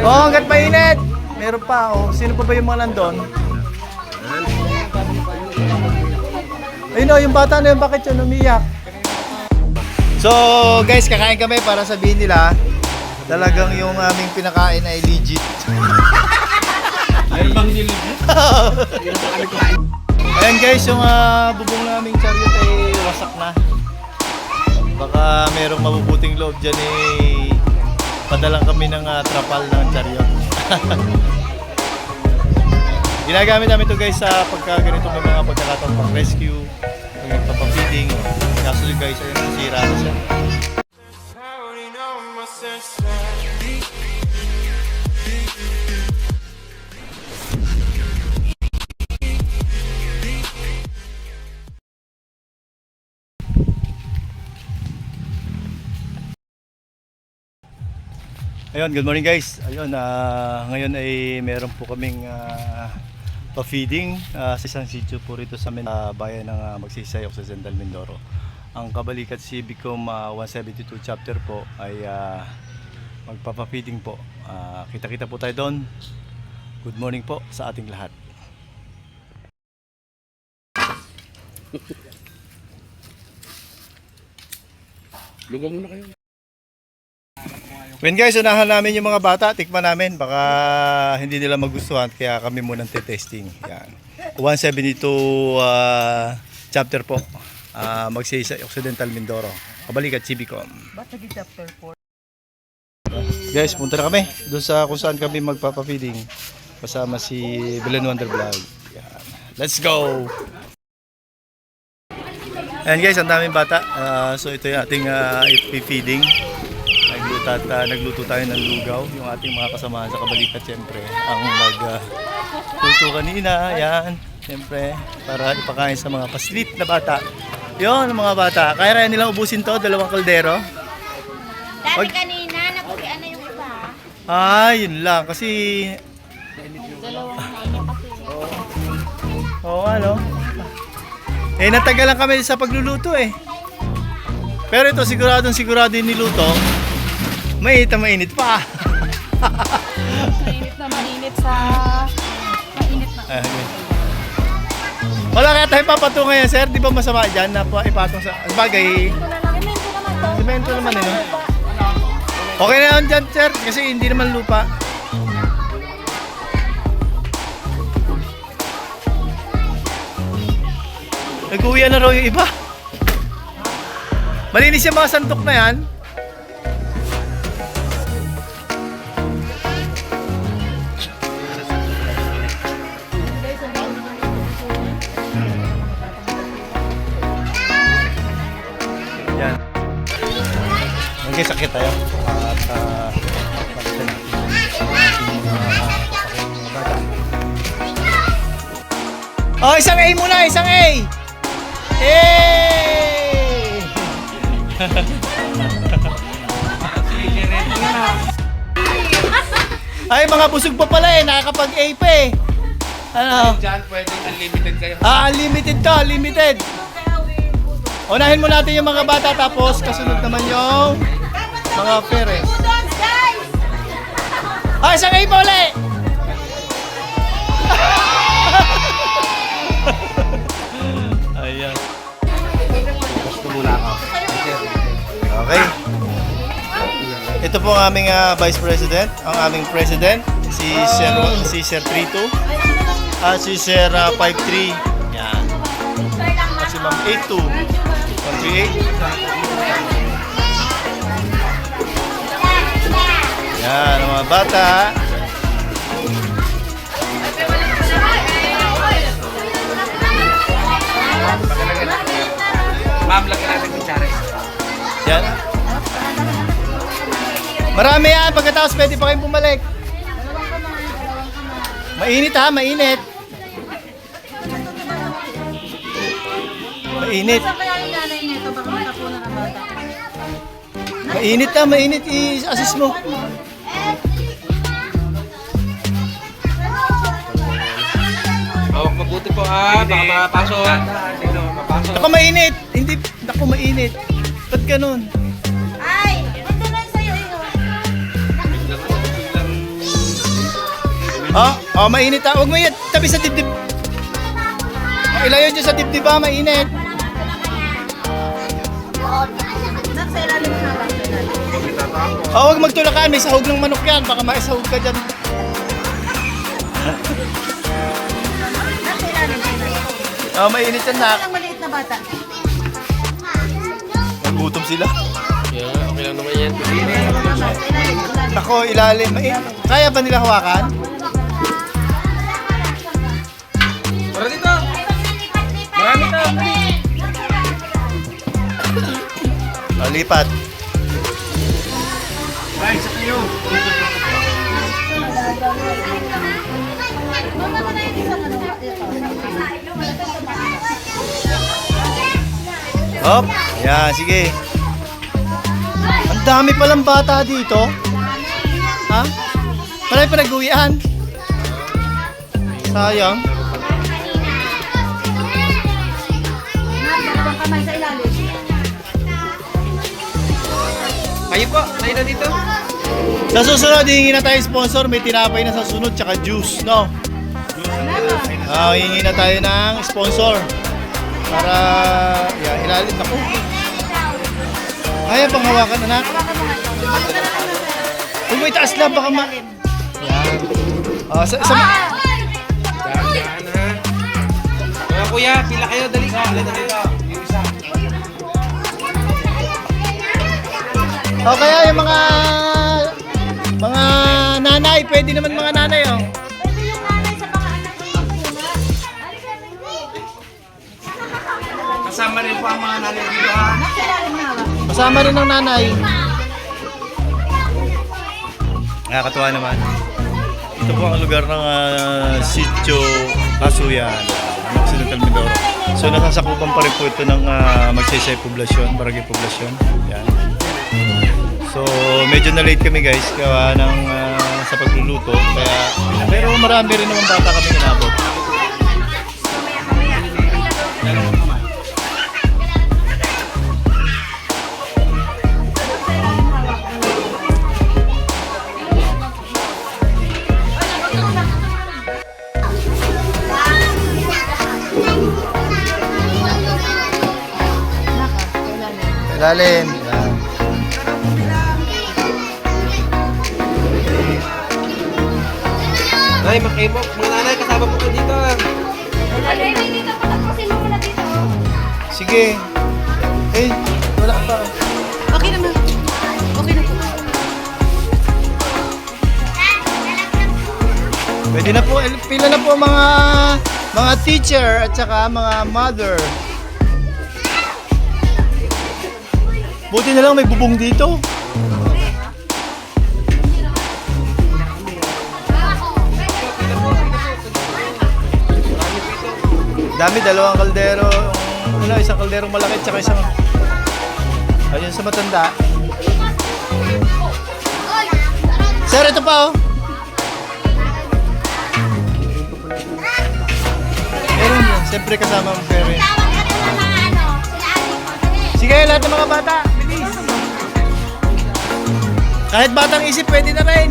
Oh, hanggat mainit. Meron pa, oh. Sino pa ba yung mga nandun? Ayun oh, yung bata na yun, bakit yun umiyak? So, guys, kakain kami para sabihin nila talagang yung aming pinakain ay legit. Meron bang hindi legit? Ayan guys, yung ah, bubong naming chariot ay wasak na. Baka merong mabubuting loob dyan eh padalang kami ng ah, trapal ng chariot. Ginagamit namin to guys sa pagka ganito may mga pagkakataon pang rescue, pag papapiding. Kaso guys, ayun nasira na siya. Ayun, good morning guys. Ayun, ah, ngayon ay meron po kaming ah, pa-feeding ah, sa isang sitio po rito sa ah, bayan ng ah, Magsisayok sa Zendal, Mindoro. Ang Kabalikat Civicum ah, 172 chapter po ay ah, magpapa-feeding po. Ah, kita-kita po tayo doon. Good morning po sa ating lahat. Lugaw muna kayo. When guys, unahan namin yung mga bata, tikman namin. Baka hindi nila magustuhan, kaya kami munang testing. Yan. 172 ah, chapter po. Uh, Magsisa Occidental Mindoro. Kabalikat Cibicom. Ba't naging chapter 4? Guys, punta na kami. Doon sa kung saan kami magpapafeeding. Kasama si Belen Wonder Vlog. Yan. Let's go! Ayan guys, ang daming bata. Ah, so ito yung ating uh, feeding Nagluto, at, ah, nagluto tayo ng lugaw. Yung ating mga kasamahan sa kabalikat, siyempre. Ang mag ah, luto kanina. Yan. Siyempre, para ipakain sa mga paslit na bata. Yon mga bata. Kaya kaya nilang ubusin to, dalawang kaldero. Dati Wag- kanina, napulian na yung iba. Ah, yun lang. Kasi, Dalawang na kasi. oo ano. Eh, natagalan kami sa pagluluto eh. Pero ito, siguradong sigurado yung niluto. Mainit na mainit pa. Mainit na mainit sa... Mainit na. Ayun. Wala kaya tayo papatungan yan, sir. Di ba masama dyan na pa- ipatong sa... Bagay, lang. Ito naman to. simento naman eh, no? Okay na yan dyan, sir. Kasi hindi naman lupa. Nag-uwi na raw yung iba. Malinis yung mga santok na. Yan. Okay, sakit tayo. At uh, makita natin yung ating mga papaking bata. Oh, isang A muna, isang A! Hey! Ay, mga busog pa pala eh, nakakapag-A pa eh. Ano? Diyan, pwedeng unlimited kayo. Ah, unlimited to, unlimited. Unahin mo natin yung mga bata tapos kasunod naman yung mga pere. Udons, guys! Ah, isang A pa uli! Ayan. Gusto muna ako. Okay. Ito po ang aming ah, Vice President, ang aming President, si Sir, si Sir 32, at si Sir ah, 53. Yan. At si Ma'am 82. 138. Yan, mga bata. Ma'am, lagyan natin kutsara. Yan. Marami yan. Pagkatapos pwede pa kayong bumalik. Mainit ha, mainit. Mainit. Mainit ha, mainit. I-assist mo. Mabuti po ha, baka mapasok. Sino mapasok? Ako mainit. Hindi, ako mainit. Ba't ganun? Ay, ito na sa'yo, iyo. Oh, oh, mainit ha. Huwag mo yan. Tabi sa dibdib. Oh, ilayo dyan sa dibdib ha. Mainit. Oh, huwag magtulakan. May sahog ng manok yan. Baka maisahog ka dyan. Oh, mainit yan na. Ang maliit na bata. Nagutom sila. Yeah, okay lang naman yan. Nako, ilalim. Eh, kaya ba nila hawakan? Tara dito! Marami to! Lipat. Mama Hop. Yan, sige. Ang dami palang bata dito. Ha? Marami pa nag-uwian. Sayang. Kayo po, tayo na dito. Sa susunod, hihingi na tayo sponsor. May tinapay na sa sunod, tsaka juice, no? Ah, hihingi na tayo ng sponsor. Para, yan, ilalim ako. Kaya bang hawakan, anak? Huwag mo itaas lang, baka ma... Yan. Ah, sa, sa, Dahan-dahan ha. Mga kuya, pila kayo, dali. Pila na kayo. Yung isa. O kaya yung mga mga nanay, pwede naman mga nanay oh. Kasama rin po ang mga nanay dito ha. Kasama rin ng nanay. Nakakatuwa naman. Ito po ang lugar ng uh, Sitio Kasuyan, ano, Occidental Mindoro. So nasasakupan pa rin po ito ng uh, magsaysay poblasyon, barangay poblasyon. Yan. So medyo na late kami guys kawa ng ah, sa pagluluto kaya pero marami rin naman bata kami inabot. Ilalim. Yan. Nay, makayo po. Mga nanay, kasama po ko dito dito. Sige. Eh, wala pa. Okay naman. Okay na po. Pwede na po, eh, pila na po mga mga teacher at saka mga mother. Buti na lang may bubong dito. Dami, dalawang kaldero. Ano, isang kalderong malaki at saka isang... Ayun sa matanda. Sir, ito pa oh. Meron yan. Siyempre kasama ang parents. Ano. Sige, lahat ng mga bata. Kahit batang isip, pwede na rin.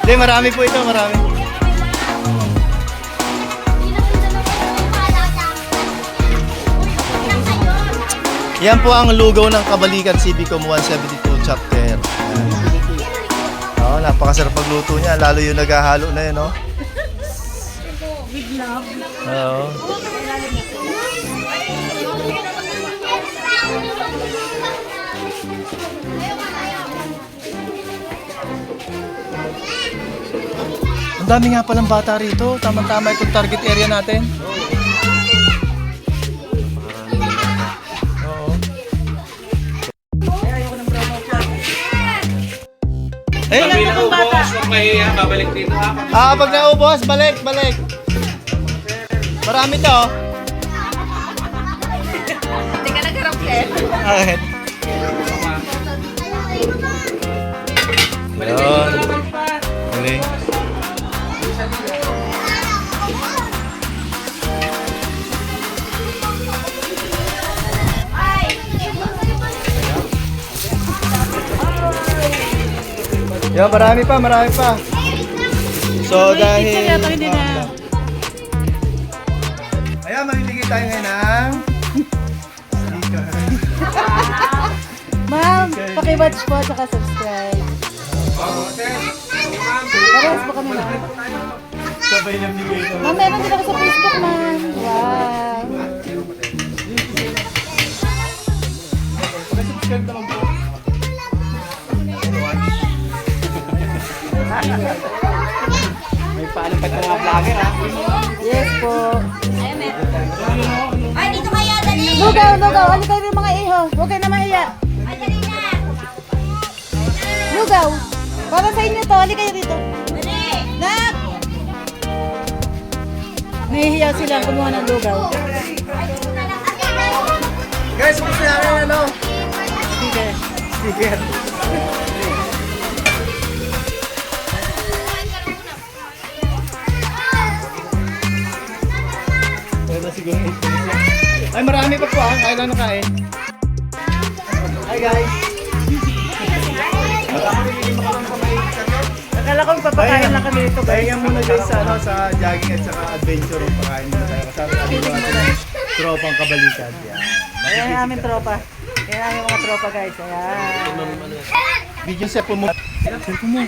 Hindi, marami po ito, marami. Yan po ang lugaw ng Kabalikan Civicom 172 chapter. Oo, napakasarap pagluto niya, lalo yung naghahalo na yun, no? With love. Oo. Dami nga palang bata rito. Tama-tama itong target area natin. Oo. Eh, Kami na ubos, huwag mahiya, babalik dito ha. ah, pag naubos, balik, balik. Marami to. Hindi ka nagharap, sir. Alright. Yun. Yan, marami pa, marami pa. So, dahil... hindi na. Ayan, mamimigay tayo ngayon ng... Ma'am, paki-watch po at subscribe. Parehas po kami ma'am. Sabay na bigay ko. Ma'am, meron din ako sa Facebook ma'am. Wow. Subscribe naman po. May paano pa ito mga vlogger ha? Yes po. Ay, dito kayo, dali! Lugaw, lugaw. Ano kayo yung mga iho? Huwag kayo na mahiya. Ay, dali na! Lugaw. Para sa inyo to. Halika kayo dito. Dali! Nak! Nahihiya sila kumuha ng lugaw. Guys, gusto namin ano? Sticker. Sticker. Ito. Ay, marami pa po ah. Kaya lang nakain. Hi guys. Akala ko papakain lang kami dito. Pahinga muna guys sa, ano, sa jogging at saka adventure. Pakain muna tayo. Kasama natin yung ating tropang kabalikan. Yan. Ayan ang aming tropa. Ayan ang aming mga tropa guys. Ayan. Video sa po mo. Cellphone mo.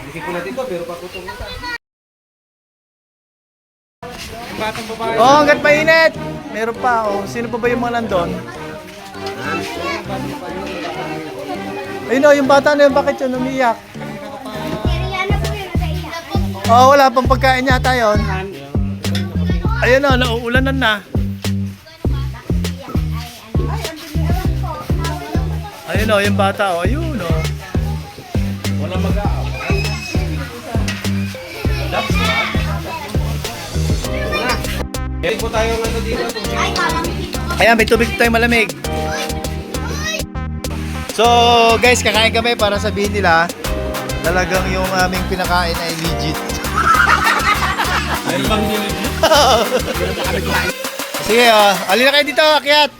Hindi ko na dito pero pakutong ito. Batang babae. Oh, hanggat mainit. Meron pa. Oh. Sino pa ba yung mga nandun? Ayun oh, yung bata na yun, bakit yun umiyak? Nagaiyak. Oh, wala pang pagkain yata yun. Ayun oh, nauulanan na. Ayun oh, yung bata oh, ayun oh. Wala mag-aaw. Meron po tayo ng ano dito. Ay, dito. Ayan, may tubig tayong malamig. So, guys, kakain kami para sabihin nila talagang yung aming pinakain ay legit. Meron bang dinig? Sige, oh, alin na kayo dito, akyat.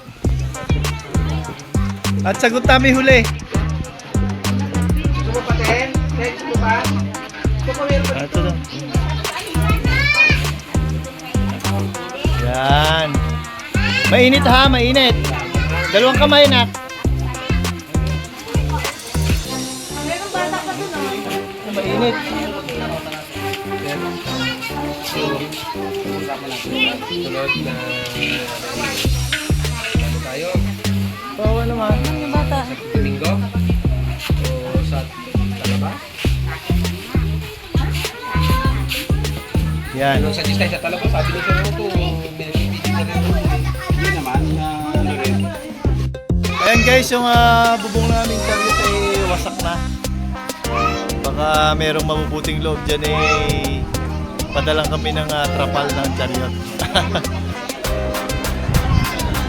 At sagot namin huli. Gusto mo pa, Ten? Gusto mo pa? Gusto mo meron pa Ito Yan. Mainit ha, mainit. Dalawang kamay na. Mainit. Sunod na... Tayo? Bawa naman. Yung bata. Domingo? O sa Talaba? Yan. Ano sa Disney sa Talaba? Sabi nito ano to, guys, yung ah, bubong namin chariot ay wasak na. Baka merong mabubuting loob dyan eh padalang kami ng ah, trapal ng chariot.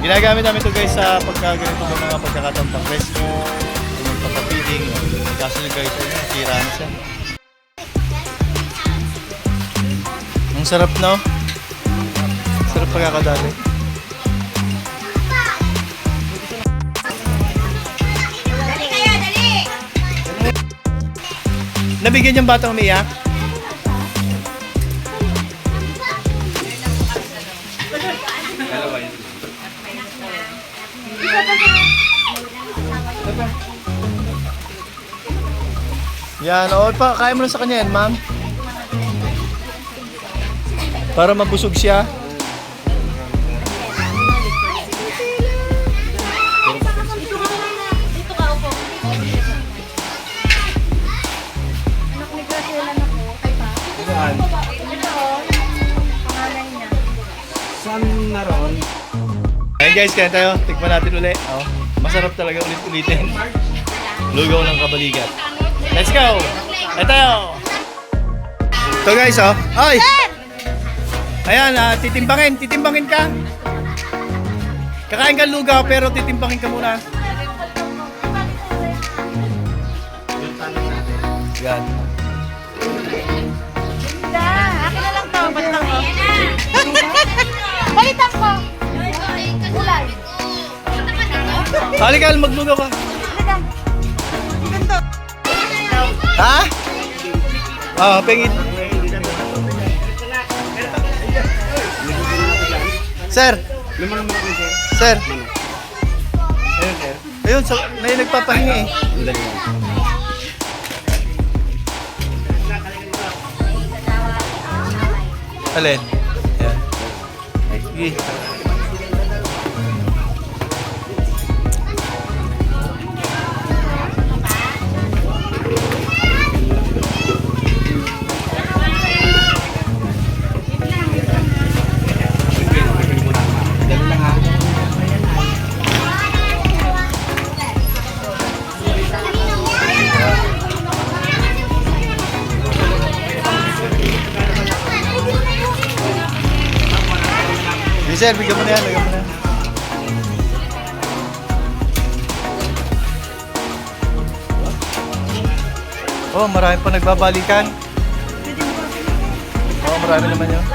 Ginagamit namin ito guys sa pagkaganito ng mga pagkakataon pang rescue, yung pagpapiding, kaso yung guys ay sira na siya. Ang sarap no? Sarap pagkakadali. Nabigyan yung batang umiyak? Yan, o pa, kaya mo na sa kanya yan, ma'am. Para mabusog siya. Ayun guys, kaya tayo. Tikman natin ulit. Oh, masarap talaga ulit-ulitin. Lugaw ng kabalikat. Let's go! Kaya tayo! Ito guys, oh. Ay! Ayan, ah, titimbangin. Titimbangin ka. Kakain ka lugaw pero titimbangin ka muna. Yan. Akin na lang to. Ba't lang oh? Balitan ko. Halika, maglugaw ka. Ha? Ah, pengin. Sir. Sir. Ayun, so, may nagpapahinga eh. Alin? Ayan. Sige. Sir, bigyan mo na yan, bigyan mo na yan. Oh, marami pa nagbabalikan. Oh, marami naman yun.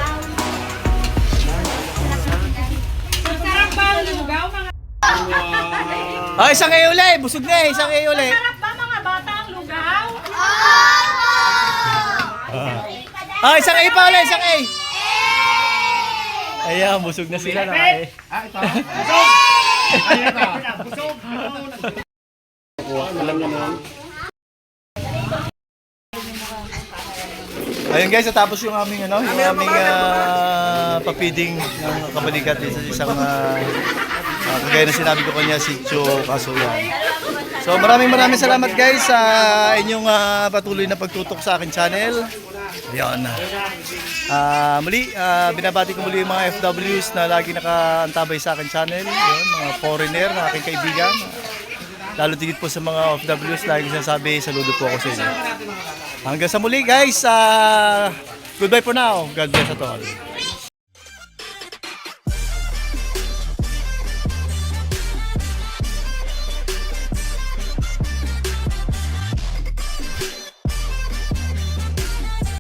Oh, isang kayo uli! Busog na eh! Isang kayo uli! Sarap ba mga bata ang lugaw? Oh, isang kayo pa uli! Isang kayo! Ayan, busog na sila na eh. Ayun guys, natapos yung aming ano, yung aming uh, papiding ng kabalikat. Sa isang uh, uh, kagaya na sinabi ko kanya si Cho Kasuyan. So maraming maraming salamat guys sa inyong ah, patuloy na pagtutok sa akin channel. Ayun. Ah, muli, ah, binabati ko muli yung mga FWs na lagi nakaantabay sa akin channel. Yun, mga foreigner na aking kaibigan. Lalo tigit po sa mga OFWs, lagi sinasabi, saludo po ako sa inyo. Hanggang sa muli guys, ah, goodbye for now. God bless us all.